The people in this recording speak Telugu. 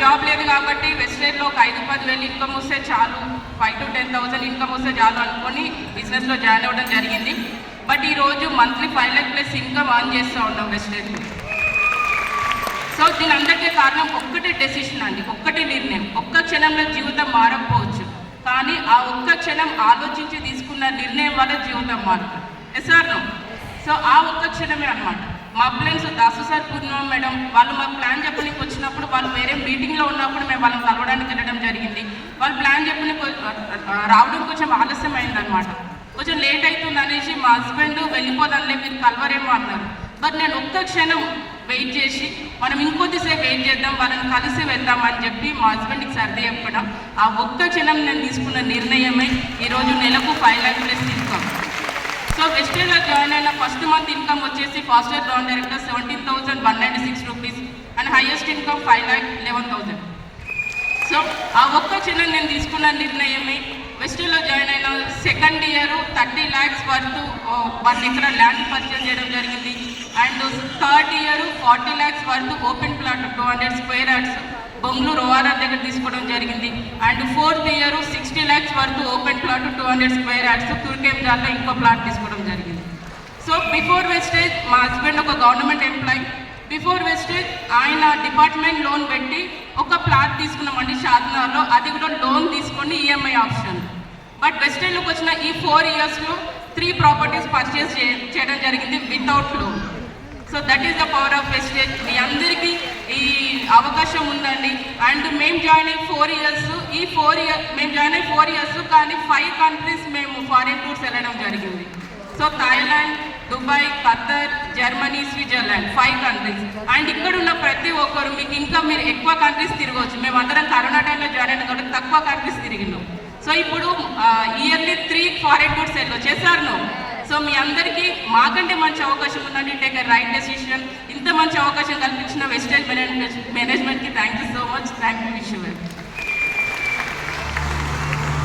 జాబ్ లేదు కాబట్టి వెస్టేజ్లో ఒక ఐదు పదివేలు ఇన్కమ్ వస్తే చాలు. Five to ten thousand income వస్తే చాలు అనుకొని బిజినెస్లో జాయిన్ అవ్వడం జరిగింది. బట్ ఈరోజు monthly five lakh plus income earn చేస్తూ ఉన్నాం వెస్టేజ్లో సో దీని అందరికీ కారణం ఒక్కటే డెసిషన్ అండి. ఒక్కటి నిర్ణయం. ఒక్క క్షణంలో జీవితం మారకపోవచ్చు. కానీ ఆ ఒక్క క్షణం ఆలోచించి తీసుకున్న నిర్ణయం వల్ల జీవితం మారుతుంది. ఎస్ సార్ నో సో ఆ ఒక్క క్షణమే అన్నమాట. మా friends Dasu sir Purnima madam. వాళ్ళు మా ప్లాన్ చెప్పడానికి వచ్చినప్పుడు వాళ్ళు వేరే మీటింగ్లో ఉన్నప్పుడు మేము వాళ్ళని కలవడానికి వెళ్ళడం జరిగింది. వాళ్ళు ప్లాన్ చెప్పని రావడం కొంచెం ఆలస్యం అయిందనమాట కొంచెం లేట్ అవుతుంది అనేసి మా హస్బెండ్ వెళ్ళిపోదాంలే మీరు కలవరేమో అన్నారు. బట్ నేను ఒక్క క్షణం వెయిట్ చేసి మనం ఇంకొద్దిసేపు వెయిట్ చేద్దాం వాళ్ళని కలిసి వెళ్దాం అని చెప్పి మా హస్బెండ్కి సర్ది చెప్పడం ఆ ఒక్క క్షణం నేను తీసుకున్న నిర్ణయమే ఈరోజు నెలకు ఫైవ్ ల్యాక్ ప్లస్ ఇన్కమ్ అయిన ఫస్ట్ మంత్ ఇన్కమ్ వచ్చేసి faster ground director seventeen thousand one ninety six rupees and highest income five lakh eleven thousand so ఆ ఒక్క చిన్న నేను తీసుకున్న నిర్ణయమే. వెస్ట్లో జాయిన్ అయిన సెకండ్ ఇయర్ థర్టీ ల్యాక్స్ వరకు వన్ ఎకరా ల్యాండ్ పర్చేజ్ చేయడం జరిగింది. And third year forty lakhs వరకు open plot two hundred square yards Bongaluru ORR దగ్గర తీసుకోవడం జరిగింది. And fourth year sixty lakhs వరకు open plot two hundred square yards తుర్కేంజాల్లో ఇంకో ప్లాట్ తీసుకోవడం జరిగింది. సో బిఫోర్ వెస్టేజ్ మా హస్బెండ్ ఒక గవర్నమెంట్ ఎంప్లాయీ బిఫోర్ వెస్టేజ్ ఆయన డిపార్ట్మెంట్ లోన్ పెట్టి ఒక ప్లాట్ తీసుకున్నామండి షాద్నగర్లో. అది కూడా లోన్ తీసుకొని ఈఎంఐ ఆప్షన్ బట్ వెస్టేజ్లోకి వచ్చిన ఈ ఫోర్ ఇయర్స్లో త్రీ ప్రాపర్టీస్ పర్చేస్ చేయడం జరిగింది without loan so that is the power of Vestige మీ అందరికీ ఈ అవకాశం ఉందండి. అండ్ మేము జాయిన్ అయ్యి ఫోర్ ఇయర్స్ ఈ ఫోర్ ఇయర్ మేము జాయిన్ అయ్యి ఫోర్ ఇయర్స్ కానీ ఫైవ్ కంట్రీస్ మేము ఫారిన్ టూర్స్ వెళ్ళడం జరిగింది. So Thailand Dubai Qatar Germany Switzerland five countries and ఇక్కడ ఉన్న ప్రతి ఒక్కరు మీకు ఇంకా మీరు ఎక్కువ కంట్రీస్ తిరగవచ్చు. మేము అందరం కరోనా టైంలో జాయిన్ అయిన కాబట్టి తక్కువ కంట్రీస్ తిరిగినాం. సో ఇప్పుడు ఇయర్లీ త్రీ ఫారెన్ టూర్స్ వెళ్ళొచ్చు చేశారు నువ్వు సో మీ అందరికీ మాకంటే మంచి అవకాశం ఉందండి. టేక్ రైట్ డెసిషన్ ఇంత మంచి అవకాశం కల్పించిన వెస్టర్న్ మేనేజ్మెంట్ మేనేజ్మెంట్కి thank you so much thank you wish